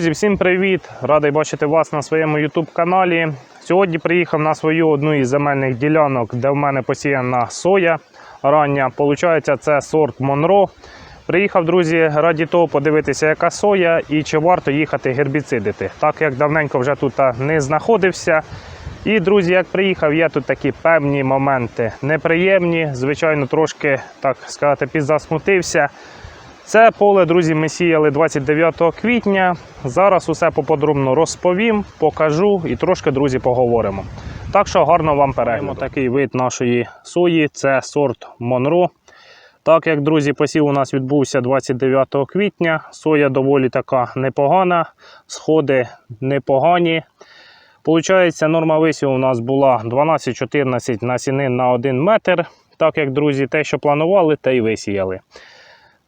Друзі, всім привіт! Радий бачити вас на своєму YouTube каналі. Сьогодні приїхав на свою одну із земельних ділянок, де в мене посіяна соя рання. Получається, це сорт Монро. Приїхав, друзі, раді того подивитися, яка соя і чи варто їхати гербіцидити. Так як давненько вже тут не знаходився. І, друзі, як приїхав, є тут такі певні моменти неприємні. Звичайно, трошки, так сказати, підзасмутився. Це поле, друзі, ми сіяли 29 квітня. Зараз усе поподробно розповім, покажу і трошки, друзі, поговоримо. Так що гарно вам перегляду. Такий вид нашої сої це сорт Монро. Так як, друзі, посів у нас відбувся 29 квітня. Соя доволі така непогана, сходи непогані. Получається, норма висіву у нас була 12-14 насінин на 1 метр. Так як, друзі, те, що планували, те й висіяли.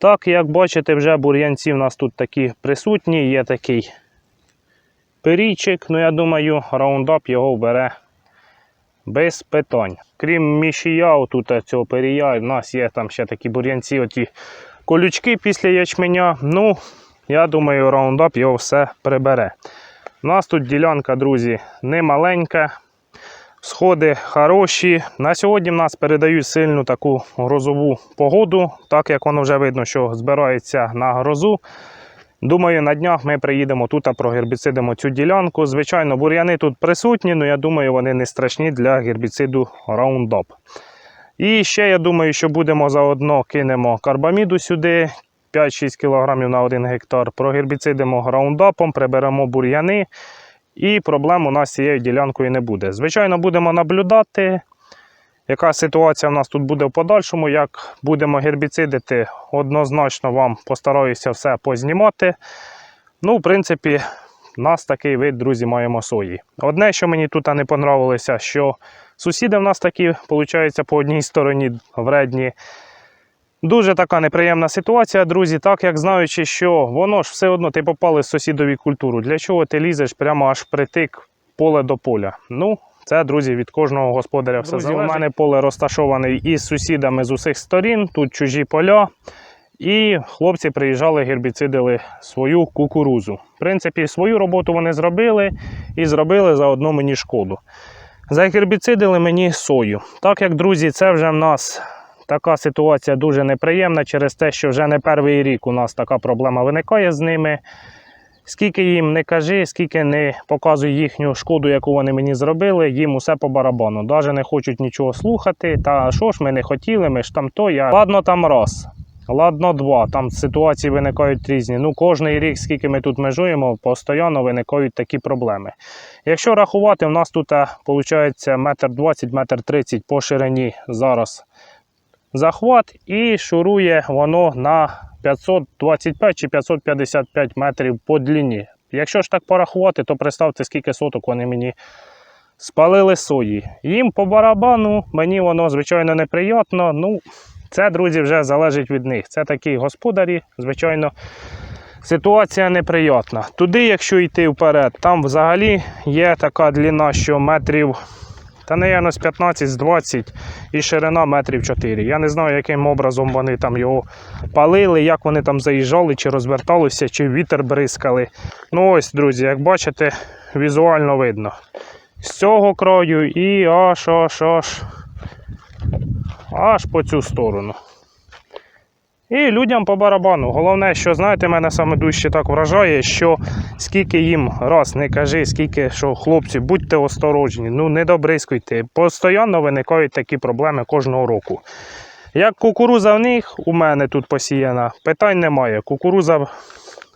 Так, як бачите, вже бур'янці в нас тут такі присутні, є такий перійчик. Ну, я думаю, раундап його вбере без питань. Крім мішія, отут цього перія, в нас є там ще такі бур'янці, оті колючки після ячменя. Ну, я думаю, раундап його все прибере. У нас тут ділянка, друзі, не маленька. Сходи хороші. На сьогодні в нас передають сильну таку грозову погоду, так як воно вже видно, що збирається на грозу. Думаю, на днях ми приїдемо тут та прогербіцидимо цю ділянку. Звичайно, бур'яни тут присутні, але я думаю, вони не страшні для гербіциду Roundup. І ще я думаю, що будемо заодно кинемо карбаміду сюди. 5-6 кг на 1 гектар. Прогербіцидимо раундапом, приберемо бур'яни. І проблем у нас з цією ділянкою не буде. Звичайно, будемо наблюдати, яка ситуація в нас тут буде в подальшому. Як будемо гербіцидити, однозначно вам постараюся все познімати. Ну, в принципі, нас такий вид, друзі, маємо сої. Одне, що мені тут не понравилося, що сусіди в нас такі, виходить, по одній стороні вредні. Дуже така неприємна ситуація, друзі, так як знаючи, що воно ж все одно ти попали в сусідові культуру. Для чого ти лізеш прямо аж притик поле до поля? Ну, це, друзі, від кожного господаря все Друзі, залежить. у У мене поле розташоване із сусідами з усіх сторін, тут чужі поля. І хлопці приїжджали, гербіцидили свою кукурузу. В принципі, свою роботу вони зробили і зробили заодно мені шкоду. Загербіцидили мені сою. Так як, друзі, це вже в нас така ситуація дуже неприємна через те, що вже не перший рік у нас така проблема виникає з ними. Скільки їм не кажи, скільки не показуй їхню шкоду, яку вони мені зробили, їм усе по барабану. Навіть не хочуть нічого слухати. Та що ж ми не хотіли, ми ж там то я. Ладно, там раз. Ладно, два. Там ситуації виникають різні. Ну, кожний рік, скільки ми тут межуємо, постійно виникають такі проблеми. Якщо рахувати, у нас тут виходить метр 20, метр 30 по ширині зараз захват і шурує воно на 525 чи 555 метрів по длині. Якщо ж так порахувати, то представте, скільки соток вони мені спалили сої. Їм по барабану, мені воно, звичайно, неприємно. Ну, це, друзі, вже залежить від них. Це такі господарі, звичайно, ситуація неприємна. Туди, якщо йти вперед, там взагалі є така длина, що метрів. Та, напевно, з 15 з 20 і ширина метрів 4. Я не знаю, яким образом вони там його палили, як вони там заїжджали, чи розверталися, чи вітер бризкали. Ну ось, друзі, як бачите, візуально видно. З цього краю і аж аж аж аж по цю сторону. І людям по барабану. Головне, що знаєте, мене саме дужче так вражає, що скільки їм раз не кажи, скільки що хлопці, будьте осторожні, ну не добризкуйте. Постійно виникають такі проблеми кожного року. Як кукуруза в них, у мене тут посіяна, питань немає. Кукуруза,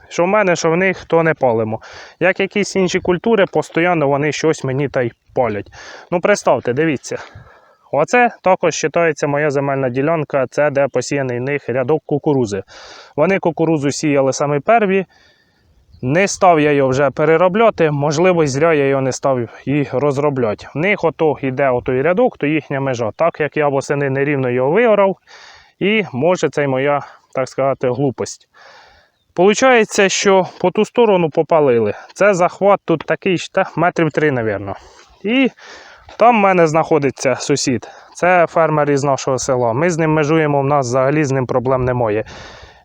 що в мене, що в них, то не палимо. Як якісь інші культури, постійно вони щось мені та й палять. Ну, представте, дивіться. Оце також вважається моя земельна ділянка, це де посіяний них рядок кукурузи. Вони кукурузу сіяли саме перві. Не став я його вже переробляти, можливо, зря я його не став і розробляти. В них ото йде отой рядок, то їхня межа. Так як я восени нерівно його виорав, і може це й моя, так сказати, глупость. Получається, що по ту сторону попалили. Це захват тут такий та, метрів три, мабуть. І там в мене знаходиться сусід. Це фермер із нашого села. Ми з ним межуємо, в нас взагалі з ним проблем немає.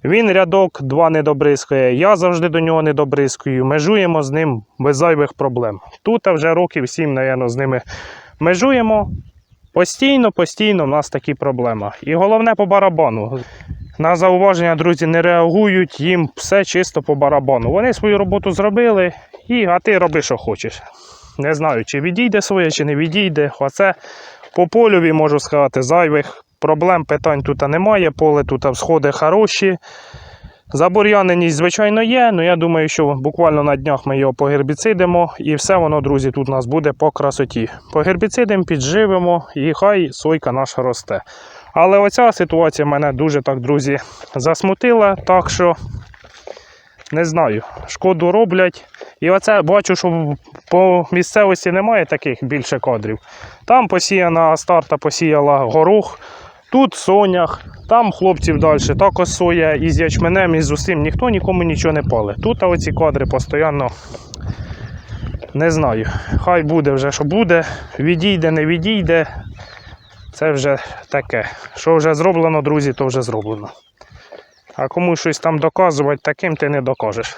Він рядок два не добризкає, я завжди до нього не добризкую. Межуємо з ним без зайвих проблем. Тут вже років сім, напевно, з ними межуємо. Постійно, постійно в нас такі проблеми. І головне по барабану. На зауваження, друзі, не реагують, їм все чисто по барабану. Вони свою роботу зробили, і, а ти роби, що хочеш. Не знаю, чи відійде своє, чи не відійде. Оце по польові можу сказати, зайвих проблем, питань тут немає. Поле тут всходи хороші. Забур'яненість, звичайно, є, але я думаю, що буквально на днях ми його погербіцидимо і все воно, друзі, тут у нас буде по красоті. Погербіцидимо, підживимо і хай сойка наша росте. Але оця ситуація мене дуже так, друзі, засмутила, так що не знаю, шкоду роблять. І оце бачу, що по місцевості немає таких більше кадрів. Там посіяна старта посіяла горох, тут сонях, там хлопців далі також соя із ячменем, і з усім ніхто нікому нічого не пале. Тут оці кадри постійно не знаю. Хай буде вже, що буде, відійде, не відійде. Це вже таке. Що вже зроблено, друзі, то вже зроблено. А кому щось там доказувати, таким ти не докажеш.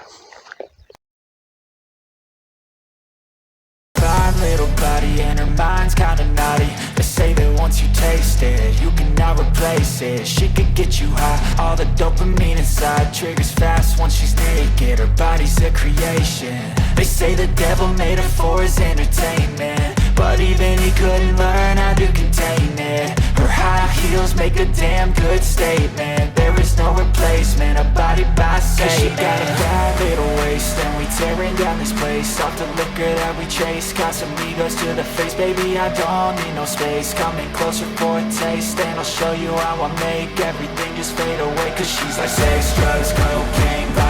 Mind's kinda naughty. They say that once you taste it, you cannot replace it. She could get you high, all the dopamine inside Triggers fast once she's naked, her body's a creation. They say the devil made her for his entertainment. But even he couldn't learn how to contain it. Her high heels make a damn good statement. There is no replacement, a body by Satan that we chase. Got some egos to the face Baby, I don't need no space. Coming closer for a taste And I'll show you how I make Everything just fade away. Cause she's like sex, drugs, cocaine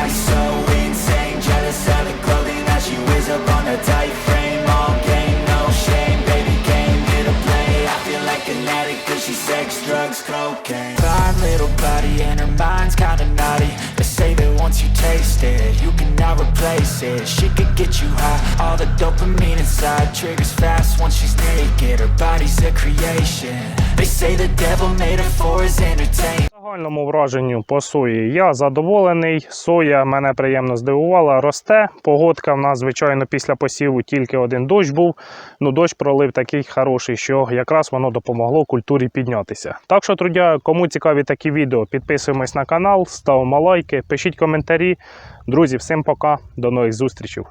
dopamine inside Triggers fast once she's naked Her body's a creation They say the devil made her for his entertainment загальному враженню по сої я задоволений. Соя мене приємно здивувала, росте. Погодка в нас, звичайно, після посіву тільки один дощ був. Ну, дощ пролив такий хороший, що якраз воно допомогло культурі піднятися. Так що, друзі, кому цікаві такі відео, підписуємось на канал, ставимо лайки, пишіть коментарі. Друзі, всім пока, до нових зустрічей.